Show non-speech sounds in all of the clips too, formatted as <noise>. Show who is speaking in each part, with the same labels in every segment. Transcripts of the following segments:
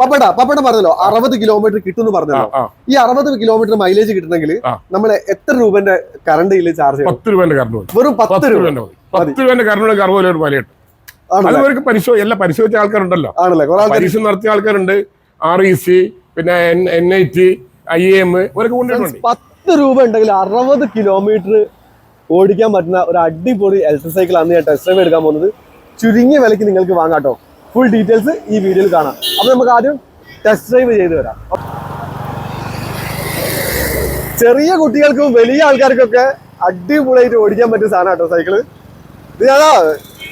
Speaker 1: പപ്പട പപ്പട പറഞ്ഞല്ലോ. അറുപത് കിലോമീറ്റർ കിട്ടുമെന്ന് പറഞ്ഞല്ലോ. ഈ അറുപത് കിലോമീറ്റർ മൈലേജ് കിട്ടണമെങ്കിൽ. നമ്മൾ എത്ര രൂപന്റെ കറണ്ട് ഇല്ല ചാർജ്
Speaker 2: പത്ത് രൂപന്റെ കറണ്ട്
Speaker 1: വെറും പത്ത് രൂപ.
Speaker 2: പത്ത് രൂപന്റെ കറണ്ട് അറുപത് രൂപ വിലയുണ്ട്. കിട്ടും അത്
Speaker 1: ആണല്ലേ
Speaker 2: അവർക്ക് പരിശോധന എല്ലാം പരിശോധിച്ച ആൾക്കാരുണ്ടല്ലോ.
Speaker 1: ആണല്ലേ?
Speaker 2: പരിശോധന നടത്തിയ ആൾക്കാരുണ്ട്. ആർ ഇ സി പിന്നെ N I T I M ഇവരൊക്കെ കൊണ്ടുവരുന്നുണ്ട്
Speaker 1: പത്ത് രൂപ ഉണ്ടെങ്കിൽ അറുപത് കിലോമീറ്റർ ഓടിക്കാൻ പറ്റുന്ന ഒരു അടിപൊളി ഇലക്ട്രിക് സൈക്കിൾ ആണ് ഞാൻ ടെസ്റ്റ് ഡ്രൈവ് എടുക്കാൻ പോകുന്നത്. ചുരുങ്ങിയ വിലയ്ക്ക് നിങ്ങൾക്ക് വാങ്ങാട്ടോ ഫുൾ ഡീറ്റെയിൽസ് ഈ വീഡിയോയിൽ കാണാം. അപ്പൊ നമുക്ക് ആദ്യം ടെസ്റ്റ് ഡ്രൈവ് ചെയ്ത് വരാം. ചെറിയ കുട്ടികൾക്കും വലിയ ആൾക്കാർക്കൊക്കെ അടിപൊളിയായിട്ട് ഓടിക്കാൻ പറ്റിയ സാധനം കേട്ടോ സൈക്കിൾ. ഇത് ഞാനാ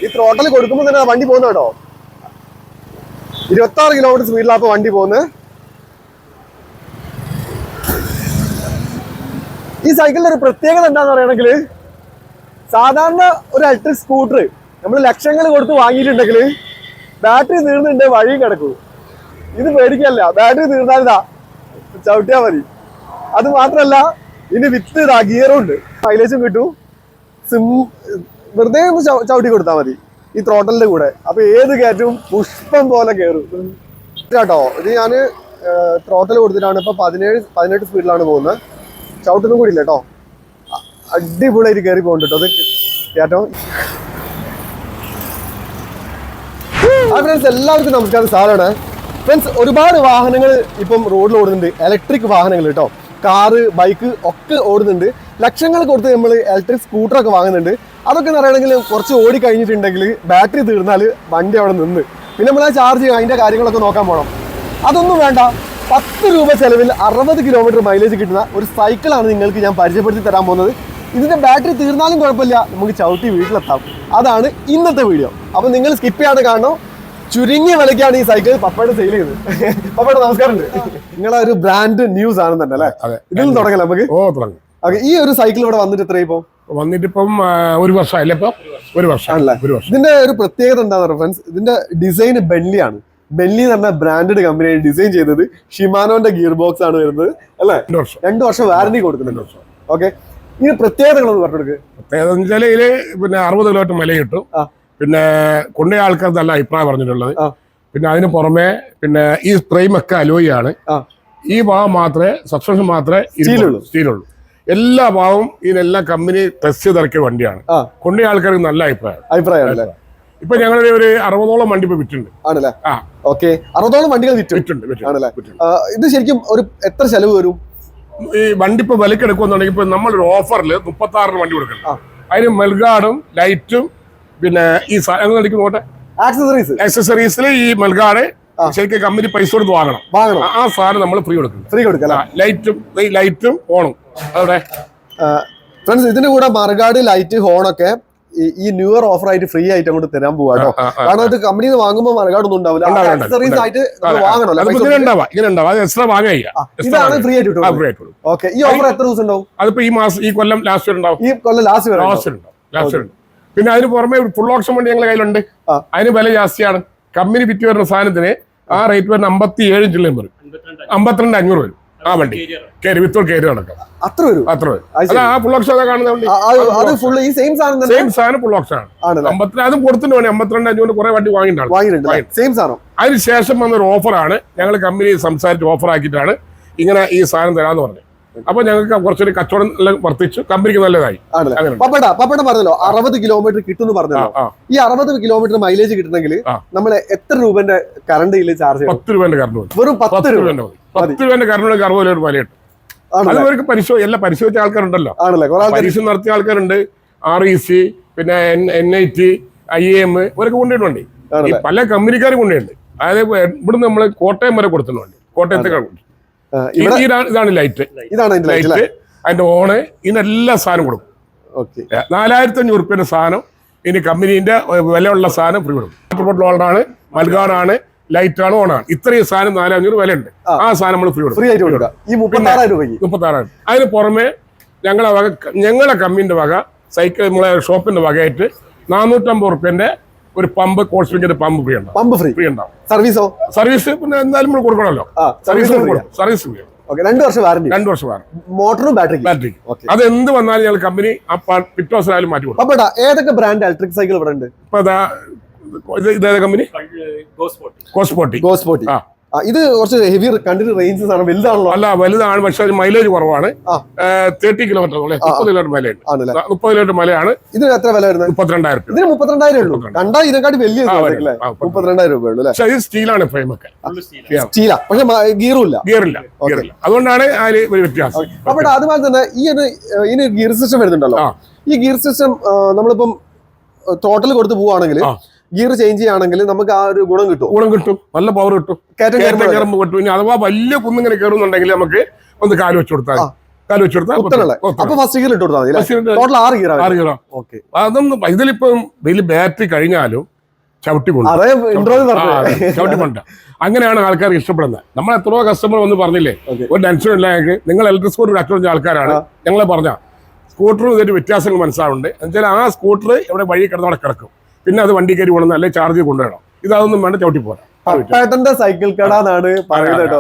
Speaker 1: ഈ ത്രോട്ടൽ കൊടുക്കുമ്പോൾ തന്നെ വണ്ടി പോകുന്ന കേട്ടോ? ഇരുപത്തി ആറ് കിലോമീറ്റർ സ്പീഡിലാണ് വണ്ടി പോകുന്നത് ഈ സൈക്കിളിന്റെ ഒരു പ്രത്യേകത എന്താന്ന് പറയണെങ്കിൽ സാധാരണ ഒരു ഇലക്ട്രിക് സ്കൂട്ടർ നമ്മൾ ലക്ഷങ്ങൾ കൊടുത്ത് വാങ്ങിയിട്ടുണ്ടെങ്കിൽ ബാറ്ററി തീർന്നിട്ട് വഴി കിടക്കൂ. ഇത് പേടിക്കല്ല ബാറ്ററി തീർന്നാലിതാ ചവിട്ടിയാ മതി. അത് മാത്രല്ല ഇനി വിത്ത് ഇതാ ഗിയറും ഉണ്ട്. മൈലേജും കിട്ടും. സിം വെറുതെ ഒന്ന് ചവ- ചവിട്ടി കൊടുത്താൽ മതി ഈ ത്രോട്ടലിന്റെ കൂടെ. അപ്പൊ ഏത് കയറ്റവും പുഷ്പം പോലെ കയറും കേട്ടോ ഇത് ഞാൻ ത്രോട്ടൽ കൊടുത്തിട്ടാണ് ഇപ്പൊ പതിനേഴ് പതിനെട്ട് സ്പീഡിലാണ് പോകുന്നത്. ചവിട്ടൊന്നും കൂടി ഇല്ല കേട്ടോ അടിപൊളിയായിട്ട് കയറി പോകുന്നുണ്ട് കേട്ടോ അത് കയറ്റം ആ ഫ്രണ്ട്സ് എല്ലാവർക്കും നമസ്കാരം. സാറാണ്. ഫ്രണ്ട്സ് ഒരുപാട് വാഹനങ്ങൾ ഇപ്പം റോഡിൽ ഓടുന്നുണ്ട്. ഇലക്ട്രിക് വാഹനങ്ങൾ കേട്ടോ കാറ് ബൈക്ക് ഒക്കെ ഓടുന്നുണ്ട്. ലക്ഷങ്ങൾ കൊടുത്ത് നമ്മൾ ഇലക്ട്രിക് സ്കൂട്ടറൊക്കെ വാങ്ങുന്നുണ്ട്. അതൊക്കെ എന്ന് പറയുകയാണെങ്കിൽ കുറച്ച് ഓടി കഴിഞ്ഞിട്ടുണ്ടെങ്കിൽ ബാറ്ററി തീർന്നാൽ വണ്ടി അവിടെ നിന്ന്. പിന്നെ നമ്മൾ ആ ചാർജ് അതിന്റെ കാര്യങ്ങളൊക്കെ നോക്കാൻ പോകണം അതൊന്നും വേണ്ട. പത്ത് രൂപ ചിലവിൽ അറുപത് കിലോമീറ്റർ മൈലേജ് കിട്ടുന്ന ഒരു സൈക്കിളാണ് നിങ്ങൾക്ക് ഞാൻ പരിചയപ്പെടുത്തി തരാൻ പോകുന്നത്. ഇതിന്റെ ബാറ്ററി തീർന്നാലും കുഴപ്പമില്ല. നമുക്ക് ചവിട്ടി വീട്ടിലെത്താം. അതാണ് ഇന്നത്തെ വീഡിയോ അപ്പോൾ നിങ്ങൾ സ്കിപ്പ് ചെയ്യാതെ കാണണം. ചുരുങ്ങിയ വിലയ്ക്കാണ് ഈ സൈക്കിൾ പപ്പയുടെ സെയിൽ ചെയ്തത് പപ്പയുടെ നമസ്കാരം നിങ്ങളെ ഒരു ബ്രാൻഡ് ന്യൂസ് ആണെന്നുണ്ട് അല്ലേ ഇതിൽ നിന്ന് തുടങ്ങാം നമുക്ക്?
Speaker 2: ഓ തുടങ്ങി.
Speaker 1: ഈ ഒരു സൈക്കിൾ ഇവിടെ വന്നിട്ട് എത്ര ഇപ്പോ?
Speaker 2: വന്നിട്ടിപ്പം ഒരു വർഷം അല്ലേ ഇപ്പം? ഒരു വർഷം.
Speaker 1: ആണല്ലേ?
Speaker 2: ഒരു വർഷം.
Speaker 1: ഇതിന്റെ ഒരു പ്രത്യേകത എന്താണെന്ന് റെഫറൻസ് ഫ്രണ്ട്സ് ഇതിന്റെ ഡിസൈൻ ബെല്ലിയാണ് ബെല്ലി എന്ന് പറഞ്ഞ ബ്രാൻഡഡ് കമ്പനിയാണ് ഡിസൈൻ ചെയ്തത് ഷിമാനോന്റെ ഗിയർ ബോക്സ് ആണ് വരുന്നത് അല്ലേ?
Speaker 2: രണ്ട് വർഷം.
Speaker 1: രണ്ടു വർഷം വാറന്റി കൊടുക്കുന്നുണ്ട്. ഓക്കെ. ഈ പ്രത്യേകതകളൊന്ന് പറഞ്ഞു കൊടുക്കുക
Speaker 2: പ്രത്യേകത ഇതിൽ പിന്നെ അറുപത് കിലോമീറ്റർ വില കിട്ടും. പിന്നെ കൊണ്ടുപോയ ആൾക്കാർ നല്ല അഭിപ്രായം പറഞ്ഞിട്ടുള്ളത്. പിന്നെ അതിന് പുറമെ പിന്നെ ഈ ഫ്രെയിം ഒക്കെ അലോയി ആണ് ഈ ഭാഗം മാത്രമേ സബ്സ്ക്രിപ്ഷൻ മാത്രമേ. സ്റ്റീലുള്ളൂ. എല്ലാ ഭാഗവും ഇതിനെല്ലാ കമ്പനി ടെസ്റ്റ് ചെയ്തിറക്കിയ വണ്ടിയാണ്.
Speaker 1: കൊണ്ടേ
Speaker 2: കൊണ്ടുപോയ ആൾക്കാർക്ക് നല്ല അഭിപ്രായം.
Speaker 1: അഭിപ്രായം
Speaker 2: ഇപ്പൊ ഞങ്ങളുടെ ഒരു അറുപതോളം വണ്ടി ഇപ്പൊ വിറ്റുണ്ട്.
Speaker 1: ആണല്ലേ? ഓക്കെ. അറുപതോളം വണ്ടികൾ വിറ്റു?
Speaker 2: വിറ്റുണ്ട്
Speaker 1: ആണല്ലേ? ഇത് ശരിക്കും ഒരു എത്ര ചെലവ് വരും?
Speaker 2: ഈ വണ്ടി ഇപ്പൊ വിലക്കെടുക്കുന്നുണ്ടെങ്കിൽ ഇപ്പൊ നമ്മളൊരു ഓഫറിൽ മുപ്പത്തി ആറിന് വണ്ടി. കൊടുക്കണം അതിന് മെൽഗാർഡും ലൈറ്റും പിന്നെ ഈ സാധനം നോട്ടെ
Speaker 1: ആക്സസറീസ്
Speaker 2: ആക്സസറീസിൽ ഈ
Speaker 1: മൽഗാടെ.
Speaker 2: ശരിക്കും കമ്പനി പൈസ കൊടുത്ത് വാങ്ങണം.
Speaker 1: വാങ്ങണം.
Speaker 2: ആ- സാധനം നമ്മൾ ഫ്രീ കൊടുക്കും.
Speaker 1: ഫ്രീ കൊടുക്കല
Speaker 2: ലൈറ്റും ഈ ലൈറ്റും ഓണും. അവിടെ
Speaker 1: ഫ്രണ്ട്സ് ഇതിന്റെ കൂടെ മറുകാട് ലൈറ്റ് ഹോണൊക്കെ ഈ- ഈ ന്യൂ ഇയർ ഓഫർ ആയിട്ട് ഫ്രീ ആയിട്ട് അങ്ങോട്ട് തരാൻ പോവാ കേട്ടോ. കാരണം ഇത് കമ്പനിയിൽ വാങ്ങുമ്പോൾ മറുകാട് ഒന്നും ഉണ്ടാവില്ല. ആക്സസറീസ് ആയിട്ട്
Speaker 2: അത്
Speaker 1: ഇതാണ് ഫ്രീ ആയിട്ട്
Speaker 2: കൊടുക്കും
Speaker 1: ഓക്കെ ഈ ഓഫർ എത്ര ദിവസം ഉണ്ടാവും?
Speaker 2: അതിപ്പോ ഈ മാസം ഈ കൊല്ലം ലാസ്റ്റ്
Speaker 1: ഈ കൊല്ലം ലാസ്റ്റ് വരെ.
Speaker 2: ലാസ്റ്റ് ഉണ്ടാവും. പിന്നെ അതിന് പുറമെ ഫുൾ ഓപ്ഷൻ വണ്ടി ഞങ്ങളുടെ കയ്യിലുണ്ട്. അതിന് വില ജാസ്തിയാണ്. കമ്പനി വിറ്റ് വരുന്ന സാധനത്തിന് ആ റേറ്റ് വരുന്ന അമ്പത്തി ഏഴും ചില്ലയും വരും അമ്പത്തിരണ്ട് അഞ്ഞൂറ് വരും. ആ വണ്ടി. കയറി വിത്തോൾ കയറി നടക്കാം.
Speaker 1: അത്ര വരും?
Speaker 2: അത്ര വരും. അല്ല ആ ഫുൾ ഓപ്ഷൻ കാണുന്ന വണ്ടി.
Speaker 1: അത് അത് ഈ സെയിം സാധനം
Speaker 2: സെയിം സാധനം ഫുൾ ഓപ്ഷൻ ആണ്.
Speaker 1: അമ്പത്തിരണ്ട്
Speaker 2: അമ്പത്തി അതും കൊടുത്തിട്ട് വേണം അമ്പത്തിരണ്ട് അഞ്ഞൂറ് കുറെ വണ്ടി വാങ്ങിയിട്ടാണ്
Speaker 1: വാങ്ങിയിട്ടുണ്ട് സെയിം സാധനം.
Speaker 2: അതിന് ശേഷം വന്നൊരു ഓഫറാണ് ഞങ്ങൾ കമ്പനി സംസാരിച്ച് ഓഫർ ആക്കിയിട്ടാണ് ഇങ്ങനെ ഈ സാധനം തരാന്ന് പറഞ്ഞത്. അപ്പൊ ഞങ്ങൾക്ക് കുറച്ചൊരു കച്ചവടം എല്ലാം വർദ്ധിച്ചു. കമ്പനിക്ക് നല്ലതായി.
Speaker 1: പപ്പട പപ്പട പറഞ്ഞല്ലോ അറുപത് കിലോമീറ്റർ കിട്ടും പറഞ്ഞല്ലോ. ഈ അറുപത് കിലോമീറ്റർ മൈലേജ് കിട്ടണമെങ്കിൽ. നമ്മൾ എത്ര രൂപന്റെ കറണ്ട് ചാർജ്
Speaker 2: പത്ത് രൂപന്റെ കറണ്ട്
Speaker 1: വെറും
Speaker 2: പത്ത്
Speaker 1: രൂപ.
Speaker 2: പത്ത് രൂപന്റെ കറണ്ട് അറുപത് രൂപ വില കിട്ടും അത്
Speaker 1: ആണല്ലേ?
Speaker 2: അവർക്ക് പരിശോ എല്ലാം പരിശോധിച്ച ആൾക്കാരുണ്ടല്ലോ. പരിശോധന നടത്തിയ ആൾക്കാരുണ്ട്. ആർ ഇ സി പിന്നെ N I T I M ഇവരൊക്കെ കൊണ്ടുപോയിട്ടുണ്ട് പല കമ്പനിക്കാരും കൊണ്ടുപോയിട്ടുണ്ട് അതായത് ഇവിടുന്ന് നമ്മൾ കോട്ടയം വരെ കൊടുത്തിട്ടുണ്ട്. കോട്ടയത്തേക്കാണ് ഇതാണ് ലൈറ്റ്
Speaker 1: ഇതാണ് ലൈറ്റ്
Speaker 2: അതിന്റെ ഓണ് ഇതിനെല്ലാ സാധനം കൊടുക്കും. നാലായിരത്തി അഞ്ഞൂറ് റുപ്യന്റെ സാധനം ഇനി കമ്പനീന്റെ വിലയുള്ള സാധനം ഫ്രീ കൊടുക്കും. ലോണാണ് മൽഗാറാണ് ലൈറ്റാണ് ഓണാണ് ഇത്രയും സാധനം നാലഞ്ഞൂറ് വിലയുണ്ട്.
Speaker 1: ആ.
Speaker 2: ആ സാധനം നമ്മൾ ഫ്രീ കൊടുക്കും.
Speaker 1: ഫ്രീ ആയിട്ട് മുപ്പത്താറായിരം
Speaker 2: അതിന് പുറമെ ഞങ്ങളെ വക ഞങ്ങളെ കമ്പനിന്റെ വക സൈക്കിൾ നമ്മളെ ഷോപ്പിന്റെ വകയായിട്ട് നാനൂറ്റമ്പത് റുപ്യന്റെ ഒരു പമ്പ് കോഴ്സ്പിന്റെ പമ്പ് ഫ്രീ ഉണ്ടാവും.
Speaker 1: പമ്പ് ഫ്രീ
Speaker 2: ഫ്രീ ഉണ്ടാവും.
Speaker 1: സർവീസോ
Speaker 2: സർവീസ് പിന്നെ എന്തായാലും നമ്മൾ കൊടുക്കണമല്ലോ. സർവീസ്
Speaker 1: സർവീസ്
Speaker 2: ഫ്രീ
Speaker 1: ഓക്കെ രണ്ട് വർഷം വാറന്റി
Speaker 2: രണ്ടു വർഷം വാറണ്ടി
Speaker 1: മോട്ടറും ബാറ്ററി
Speaker 2: ബാറ്ററി
Speaker 1: ഓക്കെ
Speaker 2: അത് എന്ത് വന്നാലും ഞങ്ങൾ കമ്പനി ആ പിറ്റ് ഹൗസിലായാലും മാറ്റി കൊടുക്കും.
Speaker 1: ഏതൊക്കെ ബ്രാൻഡ് ഇലക്ട്രിക് സൈക്കിൾ ഇവിടെ ഉണ്ട്?
Speaker 2: ഇപ്പൊ ഇതേതാ കമ്പനി ഗോസ്പോട്ടി
Speaker 1: ഗോസ്പോട്ടി
Speaker 2: ആ,
Speaker 1: ഇത് കുറച്ച് ഹെവി കണ്ടിന് റേഞ്ചസ് ആണ് വലുതാണല്ലോ.
Speaker 2: അല്ല വലുതാണ് പക്ഷെ മൈലേജ് കുറവാണ്. തേർട്ടി കിലോമീറ്റർ മുപ്പത് കിലോമീറ്റർ
Speaker 1: മലയാണ്
Speaker 2: മുപ്പത് കിലോമീറ്റർ മലയാണ്
Speaker 1: ഇതിന് എത്ര വില വരുന്നത്?
Speaker 2: മുപ്പത്തിരണ്ടായിരം രൂപ.
Speaker 1: ഇതിന് മുപ്പത്തിരണ്ടായിരം ഉള്ളൂ. കണ്ടാ ഇതിനെക്കാട്ടി വലിയ മുപ്പത്തിരണ്ടായിരം രൂപ ഉള്ളൂ അല്ലേ?
Speaker 2: ഇത് സ്റ്റീലാണ് ഫ്രെയിമൊക്കെ
Speaker 1: സ്റ്റീലാ പക്ഷെ ഗീറും ഇല്ല
Speaker 2: ഗിയറില്ല ഗിയറില്ല. അതുകൊണ്ടാണ് അതിൽ ഒരു വ്യത്യാസം.
Speaker 1: അപ്പോൾ അതുപോലെ തന്നെ ഈ ഒരു ഇതിന് ഗിയർ സിസ്റ്റം വരുന്നുണ്ടല്ലോ. ഈ ഗിയർ സിസ്റ്റം നമ്മളിപ്പം ടോട്ടൽ കൊടുത്ത് പോവാണെങ്കിൽ. ഗിയർ ചേഞ്ച് ചെയ്യുകയാണെങ്കിൽ നമുക്ക് ആ ഒരു ഗുണം കിട്ടും.
Speaker 2: ഗുണം കിട്ടും. നല്ല പവർ കിട്ടും.
Speaker 1: കയറ്റം കയറുമ്പോൾ
Speaker 2: കിട്ടും. ഇനി അഥവാ വലിയ കുന്നിങ്ങനെ കയറുന്നുണ്ടെങ്കിൽ നമുക്ക് ഒന്ന് കാൽ വെച്ച് കൊടുത്താൽ. കാൽ വെച്ച് കൊടുത്താൽ
Speaker 1: അപ്പൊ ഫസ്റ്റ് ഗിയർ ഇട്ട് കൊടുത്താൽ ടോട്ടൽ ആറ് ഗിയർ
Speaker 2: ആറ് കിലോ
Speaker 1: ഓക്കെ
Speaker 2: അതൊന്നും ഇതിലിപ്പം വലിയ ബാറ്ററി കഴിഞ്ഞാലും ചവിട്ടി ചവിട്ടി കൊണ്ട. അങ്ങനെയാണ് ആൾക്കാർ ഇഷ്ടപ്പെടുന്നത്. നമ്മൾ എത്രയോ കസ്റ്റമർ വന്ന് പറഞ്ഞില്ലേ. ഒരു ടെൻഷൻ ഇല്ല ഞങ്ങൾക്ക് നിങ്ങൾ ഇലക്ട്രിക് സ്കൂട്ടർ കച്ചവടം ആൾക്കാരാണ്. ഞങ്ങളെ പറഞ്ഞ സ്കൂട്ടറും ഇതൊരു വ്യത്യാസങ്ങൾ മനസ്സിലാവുന്നുണ്ട്. എന്നുവെച്ചാൽ ആ സ്കൂട്ടർ ഇവിടെ വഴി കിടന്നവിടെ കിടക്കും. പിന്നെ അത് വണ്ടി കയറി കൊണ്ടുവന്ന് അല്ലെ ചാർജ് കൊണ്ടുവരണം. ഇതൊന്നും വേണ്ട ചവിട്ടി പോരാ.
Speaker 1: സൈക്കിൾ കട എന്നാണ് പറയുന്നത് കേട്ടോ.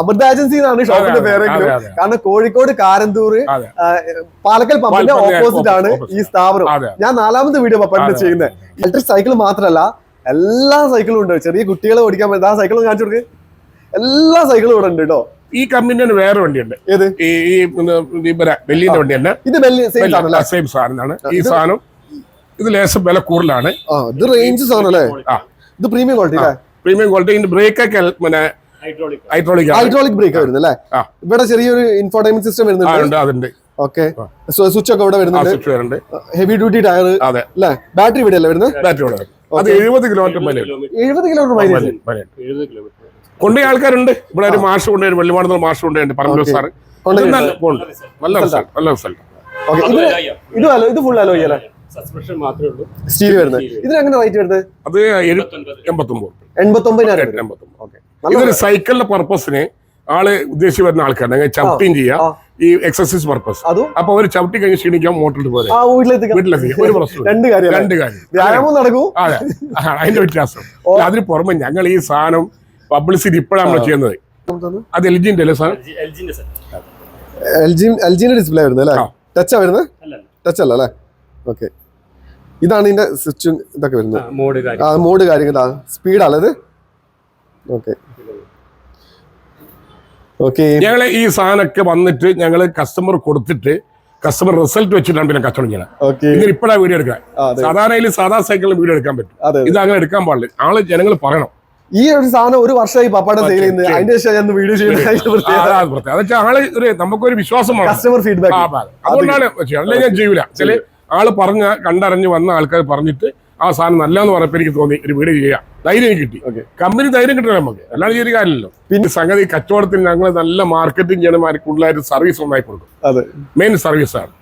Speaker 1: അമൃത ഏജൻസി എന്നാണ് ഷോപ്പിന്റെ പേരെങ്കിലും. കാരണം കോഴിക്കോട് കാരന്തൂർ പാലക്കൽ പമ്പിന്റെ ഓപ്പോസിറ്റ് ആണ് ഈ സ്ഥാപനം. ഞാൻ നാലാമത്തെ വീഡിയോ പപ്പാട്ട്
Speaker 2: അതെ,
Speaker 1: ചെയ്യുന്നത്. ഇലക്ട്രിക് സൈക്കിൾ മാത്രമല്ല എല്ലാ സൈക്കിളും ഉണ്ട്. ചെറിയ കുട്ടികളെ ഓടിക്കാൻ പറ്റുന്ന ആ സൈക്കിളും കാണിച്ചു കൊടുക്ക്. എല്ലാ സൈക്കിളും ഇവിടെ ഉണ്ട് കേട്ടോ.
Speaker 2: ഈ കമ്പനിന്റെ വേറെ വണ്ടിയുണ്ട്.
Speaker 1: ഏത്?
Speaker 2: ഈ ബെല്ലിന്റെ വണ്ടി തന്നെ
Speaker 1: ഇത് ബെല്ലി സെയിം
Speaker 2: സാധനം ഈ സാധനം ഇത് ലേശം വില കൂടുതലാണ്.
Speaker 1: ആ ഇത് റേഞ്ചസ് ആണല്ലേ
Speaker 2: ആ.
Speaker 1: ഇത് പ്രീമിയം ക്വാളിറ്റി
Speaker 2: പ്രീമിയം ക്വാളിറ്റി ഇതിന്റെ ബ്രേക്കൊക്കെ പിന്നെ ഹൈഡ്രോളിക്
Speaker 1: ഹൈഡ്രോളിക് ബ്രേക്ക് വരുന്നത് അല്ലേ ഇവിടെ ചെറിയൊരു ഇൻഫോർടൈൻമെന്റ് സിസ്റ്റം വരുന്നുണ്ട്.
Speaker 2: അതുണ്ട്.
Speaker 1: ഓക്കെ സ്വിച്ച് ഒക്കെ ഇവിടെ വരുന്നുണ്ട്. ഹെവി ഡ്യൂട്ടി ടയർ
Speaker 2: അതെ.
Speaker 1: അല്ലേ? ബാറ്ററി ഇവിടെ അല്ലേ വരുന്നത്?
Speaker 2: ബാറ്ററി ഇവിടെ അത് എഴുപത് കിലോമീറ്റർ മൈലേജ്
Speaker 1: എഴുപത് കിലോമീറ്റർ മൈലേജ്
Speaker 2: കൊണ്ടുപോയ ആൾക്കാരുണ്ട്. ഇവിടെ ഒരു മാഷ് കൊണ്ടുപോയി വെള്ളിമാടുന്ന മാഷ് കൊണ്ടുപോയി
Speaker 1: പറഞ്ഞു.
Speaker 2: സാറ്. നല്ല ഉണ്ട്. നല്ല റിസൾട്ട്
Speaker 1: ഇത് ഫുൾ അലോ അല്ലേ?
Speaker 3: സസ്പെൻഷൻ മാത്രമേ ഉള്ളൂ.
Speaker 1: സ്റ്റീൽ വരുന്നത്. ഇതിന് എങ്ങനെ റേറ്റ് വരുന്നത്?
Speaker 2: അത് എൺപത്തൊമ്പത്.
Speaker 1: എൺപത്തി ഒമ്പതിനായിരം വരും
Speaker 2: എൺപത്തൊമ്പത്.
Speaker 1: ഓക്കെ. നല്ല
Speaker 2: ഇതൊരു സൈക്കിളിന്റെ പർപ്പസിന് ആൾ ഉദ്ദേശിച്ച് വരുന്ന ആൾക്കാരുടെ ചവിട്ടിയും ചെയ്യാം. ഈ എക്സസൈസ് പർപ്പസ്
Speaker 1: അതും?
Speaker 2: അപ്പൊ അവർ ചവിട്ടി കഴിഞ്ഞ് ക്ഷീണിക്കാൻ മോട്ടറിട്ട് പോലെ
Speaker 1: ആ വീട്ടിലെത്തിക്കാം.
Speaker 2: വീട്ടിലെത്തിക്കാം. ഒരു പ്രശ്നം
Speaker 1: രണ്ട് കാര്യം
Speaker 2: രണ്ട് കാര്യം
Speaker 1: വ്യായാമം നടക്കൂ.
Speaker 2: അതെ. അതിന്റെ വ്യത്യാസം. അതിന് പുറമെ ഞങ്ങൾ ഈ സാധനം പബ്ലിസിറ്റി ഇപ്പോഴാണ് നമ്മൾ ചെയ്യുന്നത്. അത് എൽ ജിന്റെ അല്ലേ സാർ
Speaker 3: എൽ
Speaker 1: ജി എൽ ജിന്റെ ഡിസ്പ്ലേ വരുന്നത് അല്ലേ. ടച്ചാ വരുന്നത്? ടച്ച് അല്ല. അല്ലേ ഓക്കെ ഇതാണ് ഇതിന്റെ സ്വിച്ചും ഇതൊക്കെ വരുന്നത്. ആ മോഡ് കാര്യങ്ങൾ. സ്പീഡാണ് ഇത് ഓക്കെ ഓക്കെ
Speaker 2: ഞങ്ങൾ ഈ സാധനമൊക്കെ വന്നിട്ട് ഞങ്ങൾ കസ്റ്റമർ കൊടുത്തിട്ട് കസ്റ്റമർ റിസൾട്ട് വെച്ചിട്ടാണ് പിന്നെ കച്ചവടം ചെയ്യുന്നത്.
Speaker 1: ഓക്കെ
Speaker 2: ഇങ്ങനെ ഇപ്പോഴാണ് വീഡിയോ എടുക്കാൻ സാധാരണ സാധാ സൈക്കിളിൽ വീഡിയോ എടുക്കാൻ പറ്റും. ഇത് അങ്ങനെ എടുക്കാൻ പാടില്ല. ആൾ ജനങ്ങൾ പറയണം.
Speaker 1: ഈ ഒരു സാധനം ഒരു വർഷമായി പപ്പാടെ സെയിൽ ചെയ്യുന്നത്. അതിന്റെ ശേഷം ഞാൻ വീഡിയോ ചെയ്യുന്നത് <laughs>
Speaker 2: ആൾ ഒരു നമുക്കൊരു വിശ്വാസമാണ്
Speaker 1: കസ്റ്റമർ ഫീഡ്ബാക്ക്
Speaker 2: അതെ. അതുകൊണ്ടാണ് ഞാൻ ചെയ്യൂല. ചില ആൾ പറഞ്ഞ കണ്ടറിഞ്ഞ് വന്ന ആൾക്കാർ പറഞ്ഞിട്ട് ആ സാധനം നല്ലതെന്ന് പറഞ്ഞപ്പോൾ എനിക്ക് തോന്നി ഒരു വീട് ചെയ്യാം. ധൈര്യം കിട്ടി. കമ്പനി ധൈര്യം കിട്ടണം നമുക്ക്. അല്ലാതെ ഈ ഒരു കാര്യമല്ലോ പിന്നെ സംഗതി കച്ചവടത്തിൽ ഞങ്ങൾ നല്ല മാർക്കറ്റിംഗ് ചെയ്യണമാർക്ക് കൂടുതലായിട്ട് സർവീസ് ഒന്നായി കൊടുക്കും.
Speaker 1: അതെ.
Speaker 2: മെയിൻ സർവീസാണ്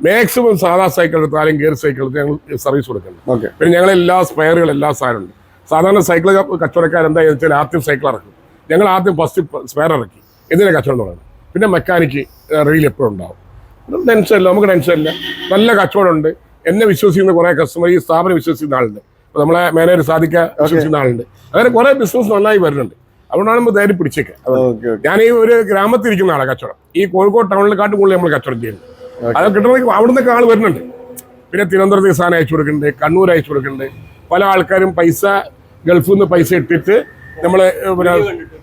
Speaker 2: മാക്സിമം സാധാ സൈക്കിൾ എടുത്താലും ഗിയർ സൈക്കിൾ എടുത്ത് ഞങ്ങൾ സർവീസ് കൊടുക്കണം.
Speaker 1: ഓക്കെ.
Speaker 2: പിന്നെ ഞങ്ങൾ എല്ലാ സ്പെയറുകൾ എല്ലാ സാധനമുണ്ട് സാധാരണ സൈക്കിൾ കച്ചവടക്കാരെന്താ വെച്ചാൽ ആദ്യം സൈക്കിൾ ഇറക്കും. ഞങ്ങൾ ആദ്യം ഫസ്റ്റ് സ്പെയർ ഇറക്കി. എന്തിനാണ് കച്ചവടം തുടങ്ങും. പിന്നെ മെക്കാനിക്ക് റീൽ എപ്പോഴും ഉണ്ടാവും. ടെൻഷനില്ല നമുക്ക് ടെൻഷനില്ല നല്ല കച്ചവടമുണ്ട്. എന്നെ വിശ്വസിക്കുന്ന കുറേ കസ്റ്റമർ ഈ സ്ഥാപനം വിശ്വസിക്കുന്ന ആളുണ്ട്. നമ്മളെ മാനേജർ സാധിക്ക വിശ്വസിക്കുന്ന ആളുണ്ട്. അങ്ങനെ കുറേ ബിസിനസ് നന്നായി വരുന്നുണ്ട്. അതുകൊണ്ടാണ് നമ്മൾ ധൈര്യം പിടിച്ചേക്കുക ഞാൻ ഈ ഒരു ഗ്രാമത്തിൽ ഇരിക്കുന്ന ആളാണ് കച്ചവടം. ഈ കോഴിക്കോട് ടൗണിലെക്കാട്ടും കൂടുതൽ നമ്മൾ കച്ചവടം ചെയ്യുന്നത് അത് കിട്ടണമെങ്കിൽ അവിടുന്ന് ആൾ വരുന്നുണ്ട്. പിന്നെ തിരുവനന്തപുരത്ത് സാധനം അയച്ചു കൊടുക്കുന്നുണ്ട് കണ്ണൂർ അയച്ചു കൊടുക്കുന്നുണ്ട്. പല ആൾക്കാരും പൈസ ഗൾഫിൽ നിന്ന് പൈസ ഇട്ടിട്ട് നമ്മളെ പിന്നെ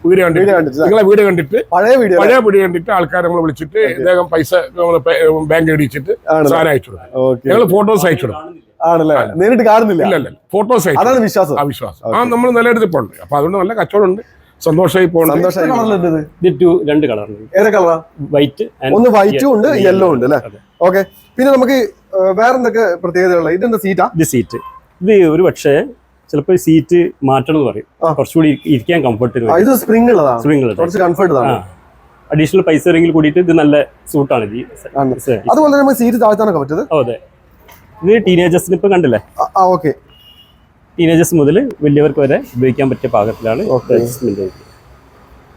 Speaker 2: വീട് കണ്ടിട്ട്. നിങ്ങളെ വീട് കണ്ടിട്ട്
Speaker 1: പഴയ വീട്
Speaker 2: പഴയ വീട് കണ്ടിട്ട് ആൾക്കാരെ നമ്മൾ വിളിച്ചിട്ട് ഇദ്ദേഹം പൈസ ബാങ്ക്
Speaker 1: അടിച്ചിട്ട്?
Speaker 2: സാധനം അയച്ചു ഞങ്ങൾ ഫോട്ടോസ് അയച്ചു
Speaker 1: ആണല്ലേ? നേരിട്ട് കാണുന്നില്ല?
Speaker 2: ഇല്ല ഇല്ല. ഫോട്ടോസ് അയച്ചു
Speaker 1: അതാണ് വിശ്വാസം.
Speaker 2: ആ വിശ്വാസം. ആ നമ്മൾ പോണ്ട് അപ്പൊ അതുകൊണ്ട് നല്ല കച്ചവടമുണ്ട്. സന്തോഷമായി
Speaker 3: പോകുന്നത് രണ്ട് കളറുണ്ട്
Speaker 1: ഏത് കളറാ
Speaker 3: വൈറ്റ്
Speaker 1: ഒന്ന് വൈറ്റും ഉണ്ട് യെല്ലോ ഉണ്ട് അല്ലേ. ഓക്കെ. പിന്നെ നമുക്ക് വേറെന്തൊക്കെ പ്രത്യേകതകളാണ് ഇതെന്താ സീറ്റാ
Speaker 3: ഇത് സീറ്റ് ഇത് ഒരു പക്ഷേ ചിലപ്പോൾ സീറ്റ് മാറ്റണം എന്ന് പറയും. കുറച്ചുകൂടി ഇരിക്കാൻ
Speaker 1: കംഫർട്ട് ഇത് സ്പ്രിംഗ്
Speaker 3: സ്പ്രിംഗ്
Speaker 1: കുറച്ച് കംഫർട്ട്
Speaker 3: അഡീഷണൽ പൈസ ഇറങ്ങി കൂടിയിട്ട് ഇത് നല്ല സൂട്ടാണ് ഇത്
Speaker 1: അതുപോലെ തന്നെ സീറ്റ് താഴ്ത്താനൊക്കെ
Speaker 3: പറ്റുന്നത് അതെ. ഇത് ടീനേജേഴ്സിന് ഇപ്പൊ കണ്ടില്ലേ?
Speaker 1: ഓക്കെ
Speaker 3: ടീനേജേഴ്സ് മുതൽ വലിയവർക്ക് വരെ ഉപയോഗിക്കാൻ പറ്റിയ പാകത്തിലാണ്
Speaker 1: Okay.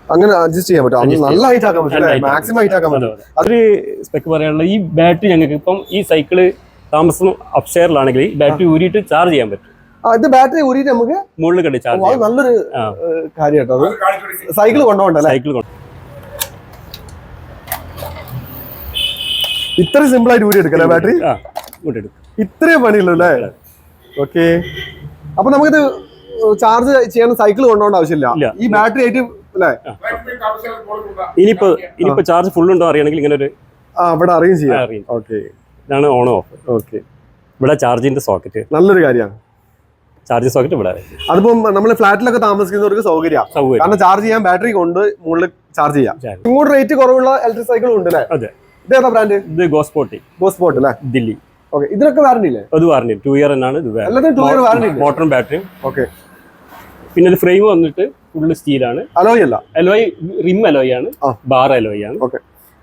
Speaker 1: അങ്ങനെ അഡ്ജസ്റ്റ് ചെയ്യാൻ പറ്റും. നല്ല ഹൈറ്റ് ആക്കാൻ പറ്റും മാക്സിമം ഹൈറ്റ് ആക്കാൻ പറ്റും.
Speaker 3: അതെ. അതൊരു സ്പെക്ക് പറയാനുള്ള ഈ ബാറ്ററി ഞങ്ങൾക്ക് ഇപ്പം ഈ സൈക്കിൾ താമസം അപ്ഷെയറിലാണെങ്കിൽ ഈ ബാറ്ററി ഊരിയിട്ട് ചാർജ് ചെയ്യാൻ പറ്റും.
Speaker 1: ഇത് ബാറ്ററി ഊരിയിട്ട് നമുക്ക്
Speaker 3: മുകളിൽ കണ്ടി ചാർജ്
Speaker 1: അത് നല്ലൊരു കാര്യം അത്. സൈക്കിൾ കൊണ്ടുപോകണ്ടല്ലേ
Speaker 3: സൈക്കിൾ കൊണ്ട്
Speaker 1: ഇത്ര സിമ്പിൾ ആയിട്ട് ഊരി എടുക്കല്ലേ ബാറ്ററി? ഇത്രയും പണിയുള്ളൂ അല്ലേ? ഓക്കെ അപ്പൊ നമുക്കിത് ചാർജ് ചെയ്യാൻ സൈക്കിൾ കൊണ്ടുപോകേണ്ട ആവശ്യമില്ല. ഈ ബാറ്ററി ആയിട്ട് അല്ലേ?
Speaker 3: ഇനിയിപ്പോ ഇനിയിപ്പോ ചാർജ് ഫുൾ ഉണ്ടോ അറിയണമെങ്കിൽ ഇങ്ങനെ ഒരു
Speaker 1: അവിടെ അറേഞ്ച് ചെയ്യാം. ഓക്കെ
Speaker 3: ഇതാണ് ഓൺ ഓഫ്
Speaker 1: ഓക്കെ
Speaker 3: ഇവിടെ ചാർജിന്റെ സോക്കറ്റ്
Speaker 1: നല്ലൊരു കാര്യമാണ്.
Speaker 3: ചാർജിങ് സോക്കറ്റ് ഇവിടെ
Speaker 1: അതിപ്പം നമ്മൾ ഫ്ലാറ്റിലൊക്കെ താമസിക്കുന്നവർക്ക്
Speaker 3: സൗകര്യം.
Speaker 1: കാരണം ചാർജ് ചെയ്യാൻ ബാറ്ററി കൊണ്ട് മുകളിൽ ചാർജ് ചെയ്യാം. ഇങ്ങോട്ട് റേറ്റ് കുറവുള്ള ഇലക്ട്രിക് സൈക്കിളും ഉണ്ട് അല്ലേ
Speaker 3: അതെ
Speaker 1: ഇതേതാ ബ്രാൻഡ്
Speaker 3: ഇത് ഗോസ്പോട്ടി
Speaker 1: ഗോസ്പോട്ട് അല്ലേ?
Speaker 3: ദില്ലി.
Speaker 1: ഓക്കെ ഇതിനൊക്കെ വാറണ്ടി ഇല്ലേ?
Speaker 3: അത് വാറണ്ടി ടു ഇയർ എന്നാണ് ഇത്
Speaker 1: year warranty ഉണ്ട്.
Speaker 3: മോട്ടറും ബാറ്ററിയും
Speaker 1: ഓക്കെ
Speaker 3: പിന്നെ ഇത് ഫ്രെയിം വന്നിട്ട് ഫുള്ള് സ്റ്റീലാണ്
Speaker 1: അലോയ് അല്ല?
Speaker 3: അലോയ് റിം അലോയ് ആണ്. ബാർ അലോയ് ആണ്.
Speaker 1: ഓക്കെ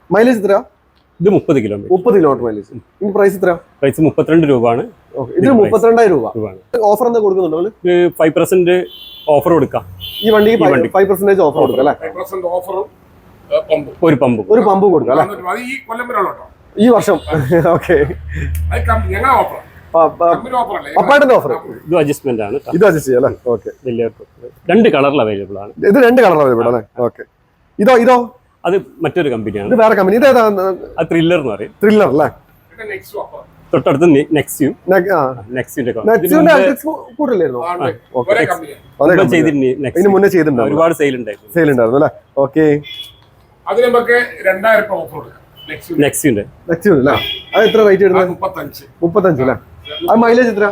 Speaker 1: മൈലേജ് എത്ര
Speaker 3: ഇത് മുപ്പത് കിലോമീറ്റർ
Speaker 1: മുപ്പത് കിലോമീറ്റർ മൈലേജ് ഇനി പ്രൈസ് എത്ര
Speaker 3: പ്രൈസ് മുപ്പത്തിരണ്ട് രൂപയാണ്.
Speaker 1: ഇത് മുപ്പത്തിരണ്ടായിരം രൂപ.
Speaker 3: രൂപയാണ്.
Speaker 1: ഓഫർ എന്താ കൊടുക്കുന്നുണ്ടോ
Speaker 3: ഫൈവ് പെർസെന്റ് ഓഫർ കൊടുക്കാം.
Speaker 1: ഈ വണ്ടിക്ക്
Speaker 3: വണ്ടി.
Speaker 1: ഫൈവ് പെർസെന്റേജ് ഓഫർ കൊടുക്കാം അല്ലേ?
Speaker 2: ഓഫറും പമ്പും.
Speaker 3: ഒരു പമ്പ്.
Speaker 1: ഒരു പമ്പ് കൊടുക്കാം അല്ലേ?
Speaker 2: ഈ കൊല്ലം
Speaker 1: വർഷം. <laughs> ഓക്കെ
Speaker 3: ഇത് അഡ്ജസ്റ്റ്മെന്റ് ആണ്
Speaker 1: ഇത് അഡ്ജസ്റ്റ് ചെയ്യാം അല്ലേ? ഓക്കെ
Speaker 3: രണ്ട് കളറിൽ അവൈലബിൾ ആണ്.
Speaker 1: ഇത് രണ്ട് കളർ അവൈലബിൾ ആണ് ഓക്കെ ഇതോ ഇതോ?
Speaker 3: അത് മറ്റൊരു കമ്പനിയാണ്.
Speaker 1: ഇത് വേറെ കമ്പനി. ഇത് ഏതാ
Speaker 3: അത് ത്രില്ലർ എന്ന് പറയും.
Speaker 1: ത്രില്ലർ അല്ലേ?
Speaker 3: തൊട്ടടുത്ത് നെക്സ്യൂ നെക്സ്യൂന്റെ
Speaker 1: ഇതിന് മുന്നേ
Speaker 3: ഒരുപാട് സെയിൽ ഉണ്ടായിരുന്നു.
Speaker 1: സെയിൽ ഉണ്ടായിരുന്നു അല്ലേ? ഓക്കെ
Speaker 2: അതിന് നമുക്ക് രണ്ടായിരം രൂപ ഓഫർ കൊടുക്കാം. നെക്സ്റ്റ്
Speaker 3: നെക്സ്യൂന്റെ
Speaker 1: നെക്സ്റ്റ് അല്ലേ അത് എത്ര റേറ്റ് ഇടുന്നത്?
Speaker 2: മുപ്പത്തഞ്ച്.
Speaker 1: മുപ്പത്തഞ്ച് അല്ലേ അത് മൈലേജ് എത്ര?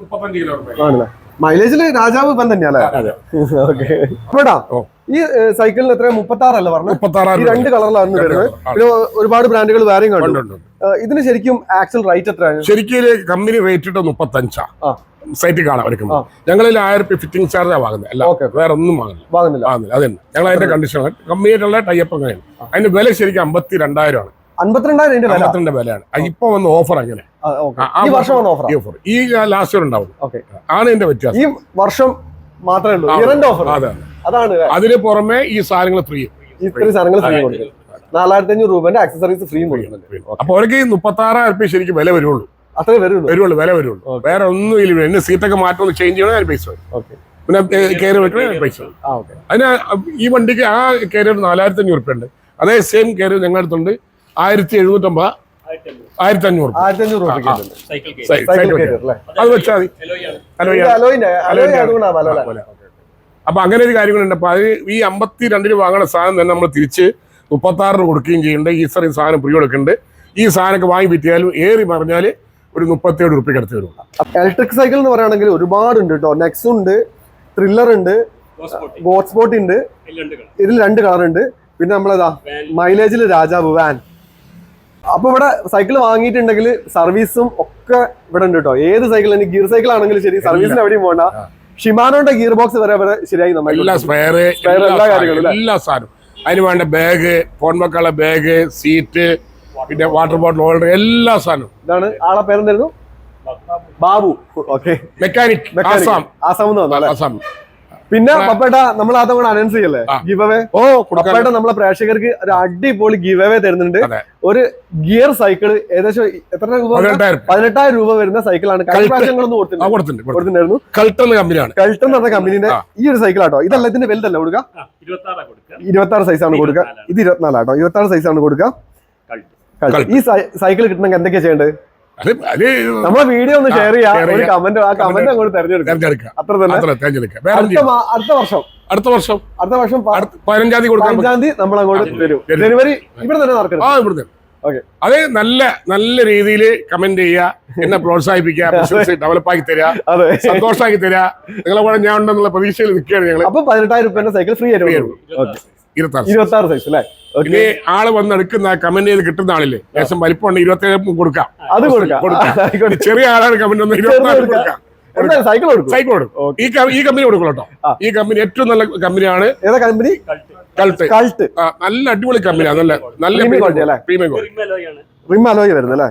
Speaker 2: മുപ്പത്തഞ്ച് കിലോ
Speaker 1: ആണല്ലേ? മൈലേജിൽ രാജാവ് ഇപ്പം തന്നെയല്ലേ
Speaker 3: അതെ.
Speaker 1: ഓക്കെ അപ്പോടാ ഈ സൈക്കിളിന് എത്ര മുപ്പത്തി ആറല്ല പറഞ്ഞു
Speaker 2: മുപ്പത്തി
Speaker 1: രണ്ട് കളറിലാണ് വരുന്നത്. പിന്നെ ഒരുപാട് ബ്രാൻഡുകൾ വേറെയും
Speaker 2: കണ്ടിട്ടുണ്ട്
Speaker 1: കണ്ടു ഇതിന് ശരിക്കും ആക്സൽ റേറ്റ് എത്രയാണ്?
Speaker 2: ശരിക്കും കമ്പനി റേറ്റ് ഇട്ട് മുപ്പത്തി
Speaker 1: അഞ്ചാ
Speaker 2: സൈറ്റിൽ കാണാം എടുക്കുമ്പോൾ
Speaker 1: ആ.
Speaker 2: ഞങ്ങളിൽ ആയിരം രൂപ ഫിറ്റിംഗ് ചാർജാണ് വാങ്ങുന്നത്. അല്ല. വേറെ ഒന്നും വാങ്ങുന്നില്ല.
Speaker 1: വാങ്ങുന്നില്ല.
Speaker 2: വാങ്ങുന്നില്ല. അതന്നെ. ഞങ്ങൾ അതിന്റെ കണ്ടീഷൻ കമ്പനിയായിട്ടുള്ള ടൈപ്പ് അങ്ങനെയാണ്. അതിന്റെ വില ശരിക്കും അമ്പത്തി രണ്ടായിരമാണ്
Speaker 1: വില.
Speaker 2: അമ്പത്തിരണ്ട് വിലയാണ്. ഇപ്പൊ വന്ന ഓഫർ അങ്ങനെ.
Speaker 1: ഈ വർഷം വന്ന ഓഫർ
Speaker 2: ഈ ഓഫർ ഈ ലാസ്റ്റ് ഉണ്ടാവും. ആണ് ഇതിന്റെ വ്യത്യാസം.
Speaker 1: ഈ വർഷം മാത്രമേ ഉള്ളൂ.
Speaker 2: ആ,
Speaker 1: ഓഫർ
Speaker 2: അതെ
Speaker 1: അതാണ്
Speaker 2: അതിന് പുറമെ ഈ സാധനങ്ങൾ ഫ്രീ
Speaker 1: ഇത്രയും സാധനങ്ങൾ ഫ്രീ കൊടുക്കുന്നത് നാലായിരത്തി അഞ്ഞൂറ് രൂപന്റെ ആക്സസറീസ് ഫ്രീ കൊടുക്കുന്നുണ്ട്
Speaker 2: അപ്പൊ അവർക്ക് ഈ മുപ്പത്തി ആറായിരം രൂപ ശരിക്കും വില വരുള്ളൂ
Speaker 1: അത്രേ വരുള്ളൂ?
Speaker 2: വരുള്ളൂ വില വരുള്ളൂ വേറെ ഒന്നും ഇല്ല. എന്നെ സീറ്റൊക്കെ മാറ്റം ചേഞ്ച് ചെയ്യണം പൈസ വരും പിന്നെ കയറി വെക്കണേ പൈസ അതിന് ഈ വണ്ടിക്ക് ആ കയറി നാലായിരത്തി അഞ്ഞൂറ് രൂപ ഉണ്ട്. അതേ സെയിം കയറി ഞങ്ങളുടെ അടുത്തുണ്ട്. ആയിരത്തി എഴുന്നൂറ്റമ്പത് ആയിരത്തി അഞ്ഞൂറ്
Speaker 1: ആയിരത്തി അഞ്ഞൂറ്
Speaker 2: അത് വെച്ചാൽ മതി. അപ്പൊ അങ്ങനെ ഒരു കാര്യങ്ങളുണ്ട് അപ്പൊ അത് ഈ അമ്പത്തി രണ്ടിന് വാങ്ങുന്ന സാധനം തന്നെ നമ്മൾ തിരിച്ച് മുപ്പത്തി ആറിന് കൊടുക്കുകയും ചെയ്യുന്നുണ്ട്. ഈ സാർ ഈ സാധനം പ്രീ കൊടുക്കുന്നുണ്ട് ഈ സാധനമൊക്കെ വാങ്ങി വിറ്റിയാലും ഏറി പറഞ്ഞാൽ ഒരു മുപ്പത്തിയേഴ് റുപ്യ കിടത്തി വരും.
Speaker 1: ഇലക്ട്രിക് സൈക്കിൾ എന്ന് പറയുകയാണെങ്കിൽ ഒരുപാട് ഉണ്ട് കേട്ടോ. നെക്സ് ഉണ്ട് ത്രില്ലർ ഉണ്ട് ഗോഡ് സ്പോട്ട് ഉണ്ട്. ഇതിൽ രണ്ട് കളർ. ഉണ്ട് പിന്നെ നമ്മളതാ മൈലേജിൽ രാജാവ് വാൻ അപ്പൊ ഇവിടെ സൈക്കിൾ വാങ്ങിയിട്ടുണ്ടെങ്കിൽ സർവീസും ഒക്കെ ഇവിടെ ഉണ്ട് കേട്ടോ ഏത് സൈക്കിൾ ഇനി ഗിയർ സൈക്കിൾ ആണെങ്കിലും ശരി സർവീസിന് എവിടെയും പോകണ്ട ഷിമാനോന്റെ ഗിയർ ബോക്സ് വരെ വരെ ശരിയായി നമ്മൾ
Speaker 2: എല്ലാ സ്പെയർ
Speaker 1: എല്ലാ കാര്യങ്ങളും
Speaker 2: എല്ലാ സാധനവും. അതിന് വേണ്ട ബാഗ് ഫോൺ വെക്കാനുള്ള ബാഗ് സീറ്റ് പിന്നെ വാട്ടർ ബോട്ടിൽ ഹോൾഡർ എല്ലാ സാധനവും.
Speaker 1: ഇതാണ്. ആളെ പേരെന്തായിരുന്നു? ബാബു. ഓക്കെ.
Speaker 2: മെക്കാനിക് ആസാം.
Speaker 1: ആസാം എന്ന്
Speaker 2: ആസാം.
Speaker 1: പിന്നെ പപ്പേട്ട നമ്മൾ അതുകൊണ്ട് കൂടെ അനൗൺസ് ചെയ്യല്ലേ. ഗിവ് അവേ
Speaker 2: ഓ
Speaker 1: പപ്പേട്ട നമ്മളെ പ്രേക്ഷകർക്ക് ഒരു അടിപൊളി ഗിവ് അവേ തരുന്നുണ്ട് ഒരു ഗിയർ സൈക്കിൾ ഏകദേശം എത്ര രൂപ
Speaker 2: പതിനെട്ടായിരം.
Speaker 1: രൂപ. വരുന്ന സൈക്കിളാണ്. കൊടുത്തിട്ടുണ്ടായിരുന്നു.
Speaker 2: കൾട്ടർ കമ്പനിയാണ്.
Speaker 1: കൾട്ട് എന്ന് പറഞ്ഞ കമ്പനിന്റെ. ഈ ഒരു സൈക്കിൾ ആട്ടോ. ഇതല്ല ഇതിന്റെ വലുതല്ല കൊടുക്കുക ഇരുപത്തി ആറ് സൈസാണ് കൊടുക്കുക ഇത് ഇരുപത്തിനാലാട്ടോ. ഇരുപത്തി ആറ് സൈസാണ് കൊടുക്കുക. ഈ സൈക്കിൾ കിട്ടണമെങ്കിൽ എന്തൊക്കെയാ ചെയ്യേണ്ടത്? നമ്മളെ വീഡിയോ ഒന്ന് ഷെയർ ചെയ്യാം. കമന്റ് ആ കമന്റ് അങ്ങോട്ട് തെരഞ്ഞെടുക്കാം. അത്ര തന്നെ.
Speaker 2: അത്ര തെരഞ്ഞെടുക്കുക
Speaker 1: അടുത്ത വർഷം.
Speaker 2: അടുത്ത വർഷം?
Speaker 1: അടുത്ത വർഷം
Speaker 2: പതിനഞ്ചാം തീയതി കൊടുക്കാൻ
Speaker 1: പതിനഞ്ചാം തീയതി നമ്മൾ അങ്ങോട്ട് തരും ഡെലിവറി ഇവിടെ തന്നെ നടക്കണം
Speaker 2: ആ
Speaker 1: Okay.
Speaker 2: അത് നല്ല നല്ല രീതിയിൽ കമന്റ് ചെയ്യുക എന്നെ പ്രോത്സാഹിപ്പിക്കുക <laughs> ബിസിനസ് ഡെവലപ്പ് ആക്കി തരിക സന്തോഷമാക്കി തരിക. നിങ്ങളെ കൂടെ ഞാൻ ഉണ്ടെന്നുള്ള പ്രതീക്ഷയിൽ നിൽക്കുകയാണ് ഞങ്ങൾ
Speaker 1: അപ്പൊ പതിനെട്ടായിരം രൂപ സൈക്കിൾ ഫ്രീ ആയിട്ട് കൊടുക്കും. ഇരുപത്തി ആറ് സൈസ് അല്ലേ
Speaker 2: ഇനി ആൾ വന്ന് എടുക്കുന്ന കമന്റ് ചെയ്ത് കിട്ടുന്ന ആളില്ലേ? ലേശം വലിപ്പം ഉണ്ട് ഇരുപത്തേഴ് കൊടുക്കാം.
Speaker 1: അത് കൊടുക്കാം.
Speaker 2: കൊടുക്കാം. ചെറിയ ആളാണ് കമന്റ് ഒന്ന് ഇരുപത്തി
Speaker 1: കൊടുക്കാം.
Speaker 2: കൊടുക്കാം.
Speaker 1: സൈക്കിൾ കൊടുക്കും.
Speaker 2: സൈക്കിൾ കൊടുക്കും. ഈ ഈ കമ്പനി കൊടുക്കും കേട്ടോ. ഈ കമ്പനി ഏറ്റവും നല്ല കമ്പനിയാണ്
Speaker 1: ഏതാ കമ്പനി
Speaker 2: കൾട്ട്
Speaker 1: കൾട്ട്
Speaker 2: ആ, നല്ല അടിപൊളി കമ്പനിയാണ് നല്ല നല്ല
Speaker 1: പ്രീമിയം quality അല്ലേ?
Speaker 2: പ്രീമിയം ക്വാളിറ്റി
Speaker 1: റിം വരുന്നല്ലേ വരുന്നത് അല്ലേ?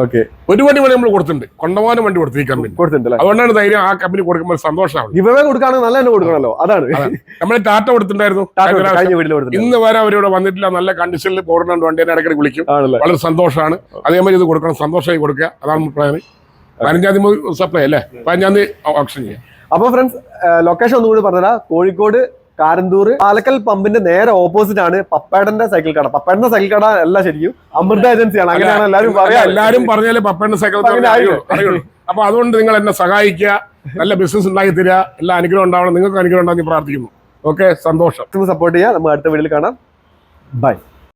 Speaker 1: ഓക്കെ
Speaker 2: ഒരു വണ്ടി നമ്മൾ കൊടുത്തിട്ടുണ്ട്. കൊണ്ടമാനം വണ്ടി കൊടുത്തു ഈ കമ്പനി
Speaker 1: കൊടുത്തിട്ടുണ്ട്
Speaker 2: അതുകൊണ്ടാണ് ധൈര്യം ആ കമ്പനി കൊടുക്കുമ്പോൾ സന്തോഷമാണ്
Speaker 1: ഇവരെ കൊടുക്കുകയാണെങ്കിൽ നല്ല തന്നെ കൊടുക്കണല്ലോ. അതാണ്.
Speaker 2: നമ്മൾ ടാറ്റ കൊടുത്തിട്ടുണ്ടായിരുന്നു. ഇന്ന് വരെ അവരിവിടെ വന്നിട്ടില്ല. നല്ല കണ്ടീഷനിൽ പോകുന്നുണ്ട് വണ്ടിയെ ഇടയ്ക്കിടെ വിളിക്കും. വളരെ സന്തോഷമാണ്. അതേമാതിരി ഇത് കൊടുക്കണം. സന്തോഷമായി കൊടുക്കുക. അതാണ് പ്ലാൻ പതിനഞ്ചാം തീയതി സപ്ലൈ അല്ലേ? പതിനഞ്ചാം തീയതി ഓപ്ഷൻ ചെയ്യാം.
Speaker 1: അപ്പൊ ഫ്രണ്ട്സ് ലൊക്കേഷൻ ഒന്നുകൂടി പറഞ്ഞുതരാം. കോഴിക്കോട് കാരന്തൂർ പാലക്കൽ പമ്പിന്റെ നേരെ ഓപ്പോസിറ്റ് ആണ് പപ്പേടന്റെ സൈക്കിൾ കട. പപ്പേടന്റെ സൈക്കിൾ കട അല്ല ശരിക്കും. അമൃത ഏജൻസിയാണ്. അങ്ങനെയാണ് എല്ലാവരും പറയാ
Speaker 2: എല്ലാരും പറഞ്ഞാലേ പപ്പേടന്റെ സൈക്കിൾ അപ്പൊ അതുകൊണ്ട് നിങ്ങൾ എന്നെ സഹായിക്കുക. നല്ല ബിസിനസ് ഉണ്ടാക്കി തരിക. എല്ലാ അനുഗ്രഹം ഉണ്ടാവണം. നിങ്ങൾക്ക് അനുഗ്രഹം ഉണ്ടാകുന്ന പ്രാർത്ഥിക്കുന്നു. ഓക്കെ സന്തോഷം.
Speaker 1: സപ്പോർട്ട് ചെയ്യുക. നമ്മൾ അടുത്ത വീട്ടിൽ കാണാം. ബൈ